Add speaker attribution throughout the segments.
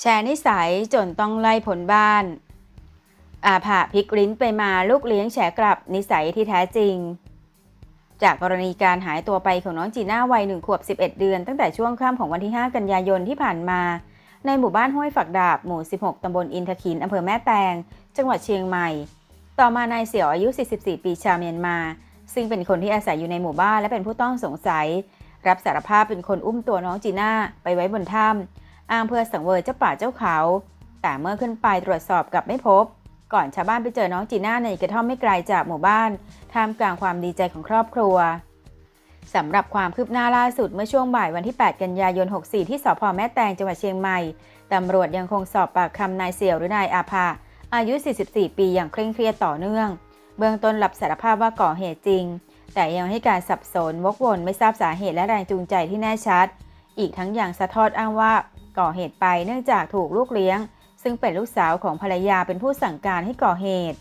Speaker 1: แชร์นิสัยจนต้องไล่ผลบ้าน อาภาพลิกลิ้นไปมาลูกเลี้ยงแฉกลับนิสัยที่แท้จริง จากกรณีการหายตัวไปของน้องจีน่าวัยหนึ่งขวบ 11 เดือน ตั้งแต่ช่วงค่ำของวันที่ 5 กันยายนที่ผ่านมา ในหมู่บ้านห้วยฝักดาบหมู่ 16 ตำบลอินทขินอำเภอแม่แตง จังหวัดเชียงใหม่ ต่อมานายเสี่ยวอายุ 44 ปีชาวเมียนมา ซึ่งเป็นคนที่อาศัยอยู่ในหมู่บ้านและเป็นผู้ต้องสงสัย รับสารภาพเป็นคนอุ้มตัวน้องจีน่าไปไว้บนถ้ำ อ้างเพื่อสังเวยเจ้าป่าเจ้าเขา แต่เมื่อขึ้นไปตรวจสอบกลับไม่พบ ก่อนชาวบ้านไปเจอน้องจีน่าในกระท่อมไม่ไกลจากหมู่บ้านท่ามกลางความดีใจของครอบครัวสำหรับความคืบหน้าล่าสุดเมื่อช่วงบ่ายวันที่ 8 กันยายน 64 ที่สพแม่แตงจังหวัดเชียงใหม่ตำรวจยังคงสอบปากคำนายเสี่ยวหรือนายอาภาอายุ 44 ปีอย่างเคร่งเครียดต่อเนื่อง เบื้องต้นรับสารภาพว่าก่อเหตุจริง แต่ยังให้การสับสนวกวนไม่ทราบสาเหตุและแรงจูงใจที่แน่ชัด อีกทั้งยังสะท้อดอ้างว่า ก่อเหตุไปเนื่องจากถูกลูกเลี้ยง ซึ่งเป็นลูกสาวของภรรยาเป็นผู้สั่งการให้ก่อเหตุ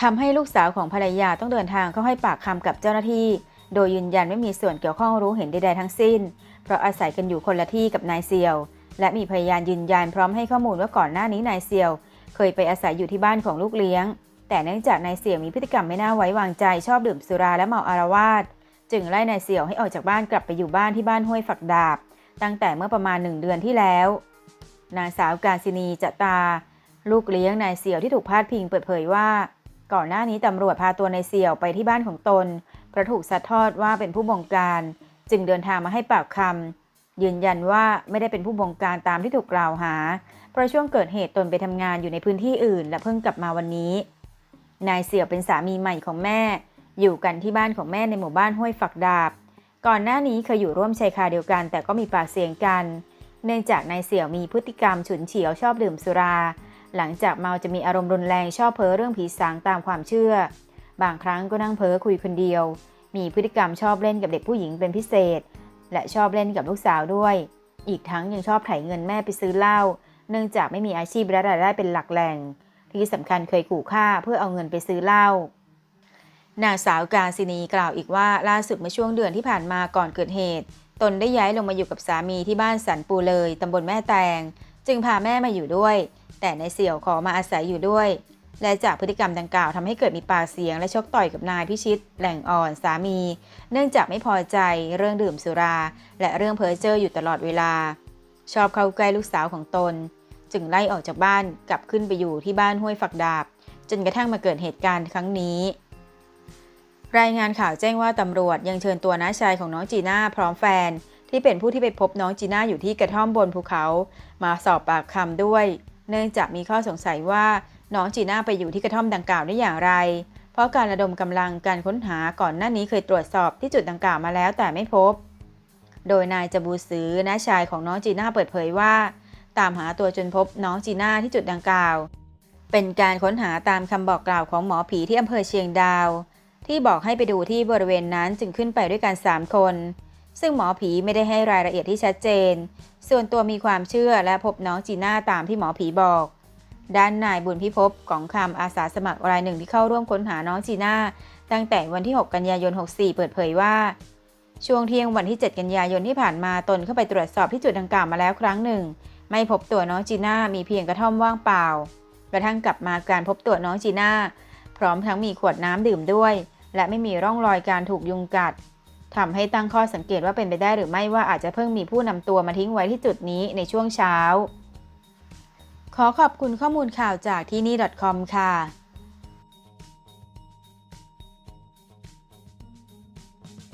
Speaker 1: ทำให้ลูกสาวของภรรยาต้องเดินทางเข้าให้ปากคำกับเจ้าหน้าที่ โดยยืนยันไม่มีส่วนเกี่ยวข้องรู้เห็นใดๆทั้งสิ้น เพราะอาศัยกันอยู่คนละที่กับนายเซียว และมีพยานยืนยันพร้อมให้ข้อมูลว่าก่อนหน้านี้นายเซียว เคยไปอาศัยอยู่ที่บ้านของลูกเลี้ยง แต่เนื่องจากนายเสี่ยวมีพฤติกรรมไม่น่าไว้วางใจชอบดื่มสุราและเมาอารวาสจึงไล่นายเสี่ยวให้ออกจากบ้านกลับไปอยู่บ้านที่บ้านห้วยฝักดาบ ตั้งแต่เมื่อประมาณหนึ่งเดือนที่แล้ว นางสาวการศินีจตา ลูกเลี้ยงนายเสี่ยวที่ถูกพาดพิงเปิดเผยว่า ก่อนหน้านี้ตำรวจพาตัวนายเสี่ยวไปที่บ้านของตนเพราะถูกซัดทอดว่าเป็นผู้บงการ จึงเดินทางมาให้ปากคำยืนยันว่าไม่ได้เป็นผู้บงการตามที่ถูกกล่าวหา เพราะช่วงเกิดเหตุตนไปทำงานอยู่ในพื้นที่อื่น และเพิ่งกลับมาวันนี้ นายเสี่ยวเป็นสามีใหม่ของแม่ อยู่กันที่บ้านของแม่ในหมู่บ้านห้วยฝักดาบ ก่อนหน้านี้เคยอยู่ร่วมชายคาเดียวกัน แต่ก็มีปากเสียงกัน เนื่องจากนายเสี่ยวมีพฤติกรรมฉุนเฉียวชอบดื่มสุรา หลังจากเมาจะมีอารมณ์รุนแรงชอบเพ้อเรื่องผีสางตามความเชื่อ บางครั้งก็นั่งเพ้อคุยคนเดียว มีพฤติกรรมชอบเล่นกับเด็กผู้หญิงเป็นพิเศษ และชอบเล่นกับลูกสาวด้วย อีกทั้งยังชอบไถเงินแม่ไปซื้อเหล้าเนื่องจากไม่มีอาชีพและรายได้เป็นหลักแหล่ง ที่สำคัญเคยขู่ฆ่าเพื่อเอาเงินไปซื้อเหล้า นางสาวกาศินีกล่าวอีกว่าล่าสุดเมื่อช่วงเดือนที่ผ่านมาก่อนเกิดเหตุ ตนได้ย้ายลงมาอยู่กับสามีที่บ้านสันปูเลยตำบลแม่แตง จึงพาแม่มาอยู่ด้วย แต่ในเสี่ยวขอมาอาศัยอยู่ด้วย และจากพฤติกรรมดังกล่าวทำให้เกิดมีปากเสียงและชกต่อยกับนายพิชิต แหล่งอ่อนสามี เนื่องจากไม่พอใจเรื่องดื่มสุรา และเรื่องเพ้อเจ้ออยู่ตลอดเวลา ชอบเข้าใกล้ลูกสาวของตน จึงไล่ออกจากบ้านกลับขึ้นไปอยู่ที่บ้านห้วยฝักดาบ จนกระทั่งมาเกิดเหตุการณ์ครั้งนี้ รายงานข่าวแจ้งว่าตำรวจยังเชิญตัวน้าชายของน้องจีน่าพร้อมแฟน ที่เป็นผู้ที่ไปพบน้องจีน่าอยู่ที่กระท่อมบนภูเขา มาสอบปากคำด้วย เนื่องจากมีข้อสงสัยว่าน้องจีน่าไปอยู่ที่กระท่อมดังกล่าวได้อย่างไร เพราะการระดมกำลังการค้นหาก่อนหน้านี้เคยตรวจสอบที่จุดดังกล่าวมาแล้วแต่ไม่พบ โดยนายจบูซือน้าชายของน้องจีน่าเปิดเผยว่า ตามหาตัวจนพบน้องจีน่าที่จุดดังกล่าว เป็นการค้นหาตามคำบอกกล่าวของหมอผีที่อำเภอเชียงดาว ที่บอกให้ไปดูที่บริเวณนั้นจึงขึ้นไปด้วยกัน 3 คน ซึ่งหมอผีไม่ได้ให้รายละเอียดที่ชัดเจน ส่วนตัวมีความเชื่อและพบน้องจีน่าตามที่หมอผีบอก ด้านนายบุญพิภพของคำอาสาสมัครรายหนึ่งที่เข้าร่วมค้นหาน้องจีน่าตั้งแต่วันที่ 6 กันยายน 64 เปิดเผยว่า ช่วงเที่ยงวันที่ 7 กันยายนที่ผ่านมาตนเข้าไปตรวจสอบที่จุดดังกล่าวมาแล้วครั้งหนึ่ง ไม่พบตัวน้องจีน่ามีเพียงกระท่อมว่างเปล่ากระทั่งกลับมาการพบตัวน้องจีน่าพร้อมทั้งมีขวดน้ำดื่มด้วย และไม่มีร่องรอยการถูกยุงกัดทำให้ตั้งข้อสังเกตว่าเป็นไปได้หรือไม่ว่าอาจจะเพิ่งมีผู้นำตัวมาทิ้งไว้ที่จุดนี้ในช่วงเช้า ขอขอบคุณข้อมูลข่าวจากที่นี่ .com ค่ะ